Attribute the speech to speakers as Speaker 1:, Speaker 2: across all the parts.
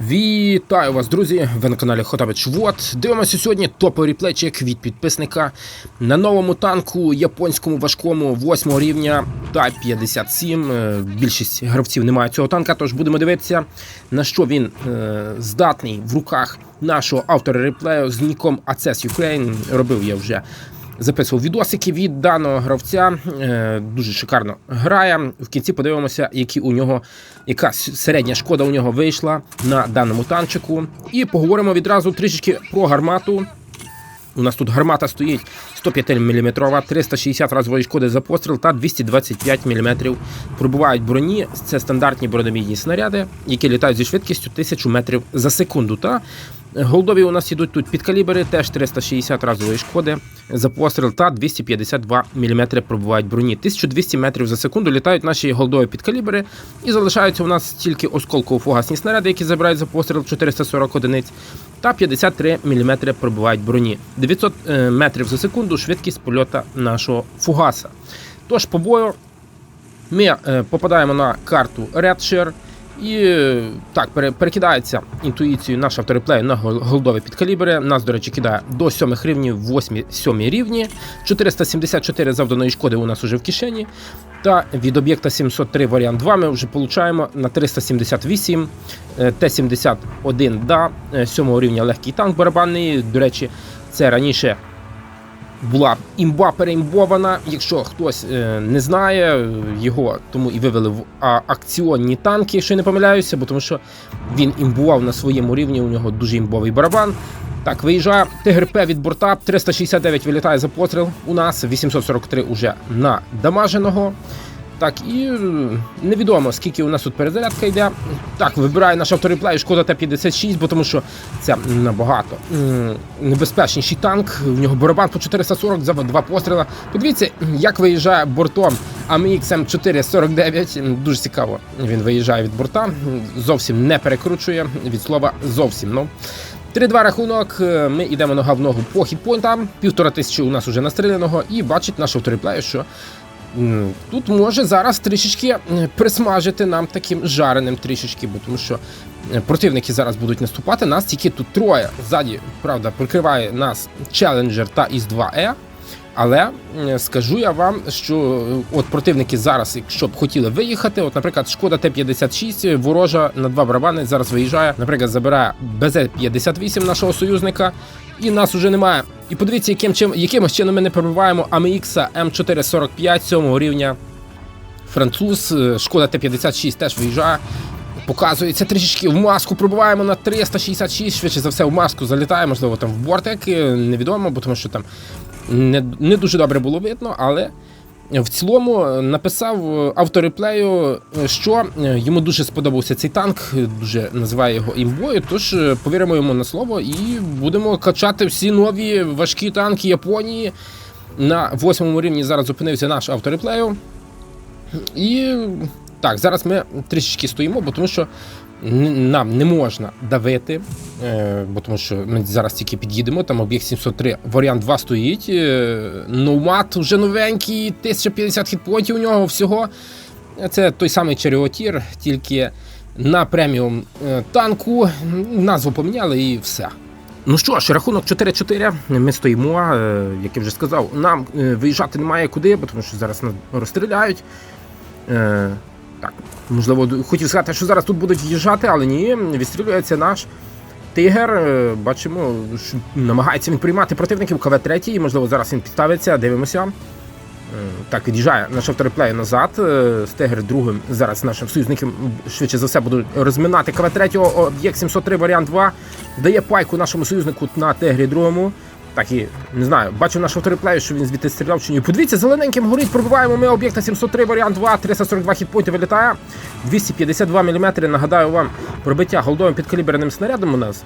Speaker 1: Вітаю вас, друзі! Ви на каналі Хотабич Вот. Дивимося сьогодні топові плечі від підписника на новому танку японському важкому 8 рівня Type 57. Е, Більшість гравців не мають цього танка, тож будемо дивитися, на що він е, здатний в руках нашого автора реплею з ніком Access Ukraine. Робив я вже записував відосики від даного гравця. Е, Дуже шикарно грає. В кінці подивимося, які у нього, яка середня шкода у нього вийшла на даному танчику. І поговоримо відразу трішечки про гармату. У нас тут гармата стоїть 105 мм, 360 разової шкоди за постріл та 225 мм пробувають броні. Це стандартні бронебійні снаряди, які літають зі швидкістю 1000 метрів за секунду. Та голдові у нас ідуть тут підкалібри, теж 360 разової шкоди за постріл та 252 мм пробувають броні. 1200 метрів за секунду літають наші голдові підкалібри і залишаються у нас тільки осколково-фугасні снаряди, які забирають за постріл 440 одиниць та 53 мм пробувають броні. 900 е, метрів за секунду швидкість польота нашого фугаса. Тож по бою ми е, попадаємо на карту Redshare і е, так перекидається інтуїцією наш автореплей на голдові підкалібри. Нас, до речі, кидає до 7 рівнів, 8-7 рівні. 474 завданої шкоди у нас уже в кишені. Та від об'єкта 703 варіант 2 ми вже получаємо на 378 е, Т-71 да, 7 рівня легкий танк барабанний. До речі, це раніше була імба переімбована. Якщо хтось е, не знає е, його, тому і вивели в акціонні танки, якщо я не помиляюся, бо тому що він імбував на своєму рівні. У нього дуже імбовий барабан. Так, виїжджає ТГРП від борта, 369 вилітає за постріл. У нас 843 уже на дамаженого. Так, і е, невідомо, скільки у нас тут перезарядка йде. Так, вибирає наш автореплей шкода Т-56, бо тому що це набагато небезпечніший танк. В нього барабан по 440 за два постріла. Подивіться, як виїжджає бортом AMX М449. Дуже цікаво. Він виїжджає від борта, зовсім не перекручує від слова зовсім. Ну. 3-2 рахунок. е, Ми йдемо нога в ногу по хітпойнтам. Півтора тисячі у нас уже настріляного. І бачить наш автореплей, що тут може зараз трішечки присмажити нам таким жареним трішечки, бо тому що е, противники зараз будуть наступати. Нас тільки тут троє. Ззаді, правда, прикриває нас челенджер та із 2 е але е, скажу я вам, що е, от противники зараз, якщо б хотіли виїхати, от, наприклад, шкода Т-56 ворожа на два барабани зараз виїжджає, наприклад, забирає БЗ-58 нашого союзника, і нас уже немає. І подивіться, яким чим, якимось чином ми не пробиваємо АМХ М445 7 рівня. Француз, е, шкода Т-56 теж виїжджає. Показується трішечки в маску, пробуваємо на 366, швидше за все в маску залітає, можливо, там в бортик, е, невідомо, бо тому що там не, не дуже добре було видно, але в цілому е, написав е, автореплею, що йому дуже сподобався цей танк, дуже називає його імбою. Тож повіримо йому на слово і будемо качати всі нові важкі танки Японії. На восьмому рівні зараз зупинився наш автореплею. І так, зараз ми трішечки стоїмо, бо тому що нам не можна давити, е, бо тому що ми зараз тільки під'їдемо, там об'єкт 703, варіант 2 стоїть. е, Ноумат вже новенький, 1050 хітпоінтів у нього всього. Це той самий Черіотір, тільки на преміум е, танку. Назву поміняли і все. Ну що ж, рахунок 4-4. Ми стоїмо, е, як я вже сказав, нам е, виїжджати немає куди, тому що зараз нас розстріляють. Е, так, можливо, хотів сказати, що зараз тут будуть в'їжджати, але ні, відстрілюється наш тигр. Е, Бачимо, що намагається він приймати противників КВ-3, можливо, зараз він підставиться, дивимося. Е, Так, від'їжджає наш автореплей назад. е, З другим зараз нашим союзникам швидше за все будуть розминати КВ-3, об'єкт 703 варіант 2. Дає пайку нашому союзнику на Тигрі другому. Так і не знаю, бачу наш автореплею, що він звідти стріляв чи ні. Подивіться, зелененьким горить, пробиваємо ми об'єкта 703 варіант 2, 342 хітпойнти вилітає. 252 мм, нагадаю вам, пробиття голдовим підкаліберним снарядом у нас.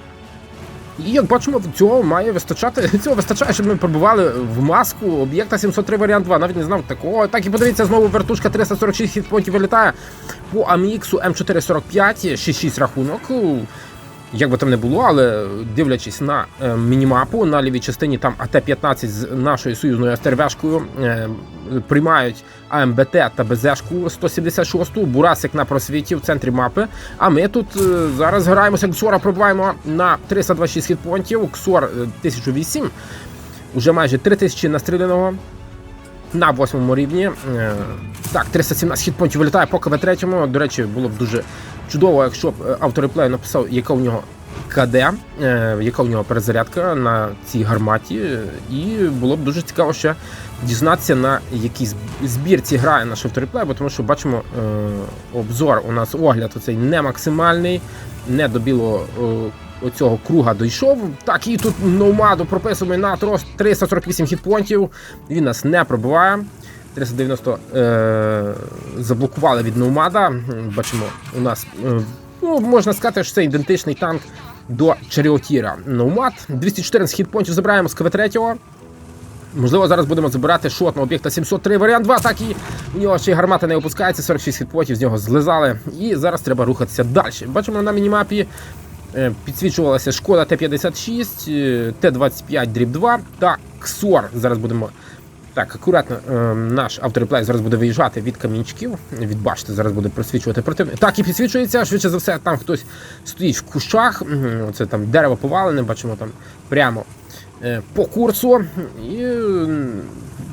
Speaker 1: І як бачимо, цього має вистачати. Цього вистачає, щоб ми пробували в маску об'єкта 703 варіант 2. Навіть не знав такого. Так і подивіться, знову вертушка 346 хітпонтів вилітає по AMX М445, 6-6 рахунок. Як би там не було, але дивлячись на е, мінімапу, на лівій частині там АТ-15 з нашою союзною СТРВшкою е, приймають АМБТ та БЗшку 176, Бурасик на просвіті в центрі мапи. А ми тут е, зараз граємося, Ксора пробуваємо на 326 хітпонтів, Ксор е, 1008, уже майже 3000 настріляного. На восьмому рівні. Е, Так, 317 хітпонтів вилітає по КВ-3. До речі, було б дуже чудово, якщо б е, автор реплею написав, яка у нього КД, е, яка у нього перезарядка на цій гарматі. І було б дуже цікаво ще дізнатися, на якій збірці грає наш автореплей, бо тому що бачимо обзор, у нас огляд оцей не максимальний, не до білого. Оцього круга дійшов. Так, і тут Номаду прописуємо на трос 348 хітпонтів. Він нас не пробиває. 390 е, заблокували від Номада. Бачимо, у нас е, ну, можна сказати, що це ідентичний танк до Чаріотіра. Номад 214 хітпонтів забираємо з КВ-3. Можливо, зараз будемо забирати шот на об'єкта 703. Варіант 2, так і у нього ще й гармата не опускається, 46 хітпотів з нього злизали. І зараз треба рухатися далі. Бачимо на мінімапі. Е, Підсвічувалася шкода Т-56, е, Т-25 дріб 2 та Ксор. Зараз будемо так, акуратно, е, наш автореплей зараз буде виїжджати від камінчиків. Від башти зараз буде просвічувати противник. Так, і підсвічується, швидше за все, там хтось стоїть в кущах. Це там дерево повалене, бачимо там прямо по курсу. І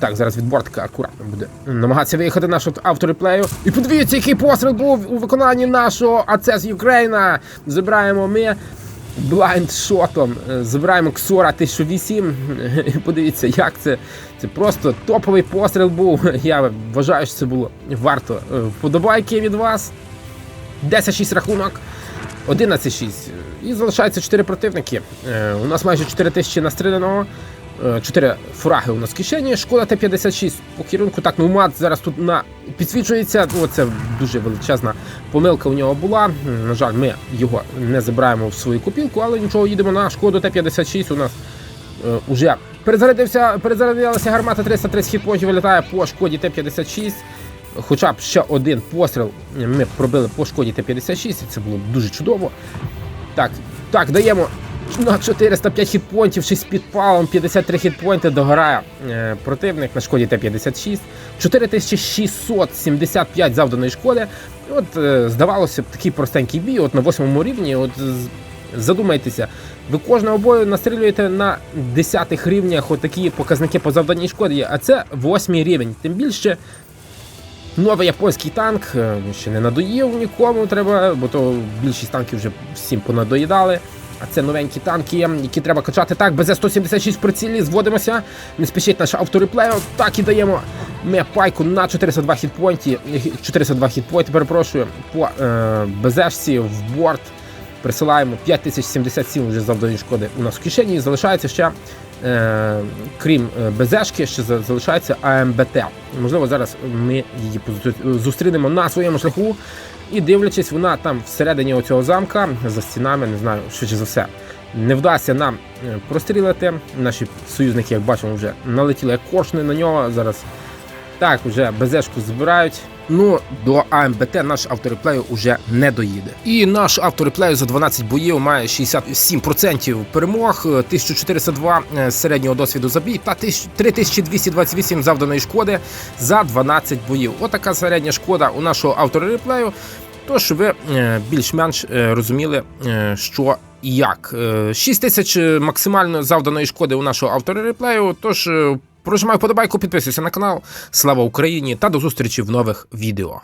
Speaker 1: так, зараз від бортика акуратно буде намагатися виїхати наш автореплею. І подивіться, який постріл був у виконанні нашого АЦ з Україна. Забираємо ми. Блайндшотом забираємо Ксора 1008. І Подивіться, як це. Це просто топовий постріл був. Я вважаю, що це було варто е, вподобайки від вас. 10-6 рахунок. 11-6. І залишається 4 противники. Е, У нас майже 4 тисячі настріляного. 4 фураги у нас в кишені. Шкода Т-56 по керунку. Так, ну мат зараз тут на підсвічується. Ну, це дуже величезна помилка у нього була. На жаль, ми його не забираємо в свою копілку, але нічого, їдемо на шкоду Т-56. У нас е, уже перезарядився, перезарядилася гармата 330 хітпонтів вилітає по шкоді Т-56. Хоча б ще один постріл ми пробили по шкоді Т-56, і це було дуже чудово. Так, так, даємо на 405 хітпонтів, 6 з підпалом, 53 хітпойнти догорає е, противник на шкоді Т-56. 4675 завданої шкоди. От, е, здавалося б, такий простенький бій, от на восьмому рівні. От задумайтеся, ви кожного бою настрілюєте на 10 рівнях отакі показники по завданій шкоді, а це восьмий рівень. Тим більше Новий японський танк е, ще не надоїв нікому, треба, бо то більшість танків вже всім понадоїдали. А це новенькі танки, які треба качати. Так, без 176 прицілі, зводимося. Не спішить наш автореплею. Так і даємо ми пайку на 402 хітпойнті. 402 хітпойнти, перепрошую, по е, БЗшці в борт. Присилаємо 5077 вже завдані шкоди у нас в кишені. І залишається ще, е, крім е, БЗшки, ще залишається АМБТ. Можливо, зараз ми її зустрінемо на своєму шляху. І дивлячись, вона там всередині оцього замка, за стінами, не знаю, швидше за все, не вдасться нам е, прострілити. Наші союзники, як бачимо, вже налетіли як кошни на нього. Зараз так, вже БЗшку збирають. Ну, до АМБТ наш автореплею уже не доїде. І наш автореплею за 12 боїв має 67% перемог, е, 1402 е, середнього досвіду забій та 3228 завданої шкоди за 12 боїв. Отака середня шкода у нашого автореплею. Тож ви е, більш-менш е, розуміли, е, що і як. Е, 6 тисяч е, максимально завданої шкоди у нашого автореплею. Тож е, прожимай вподобайку, підписуйся на канал. Слава Україні та до зустрічі в нових відео.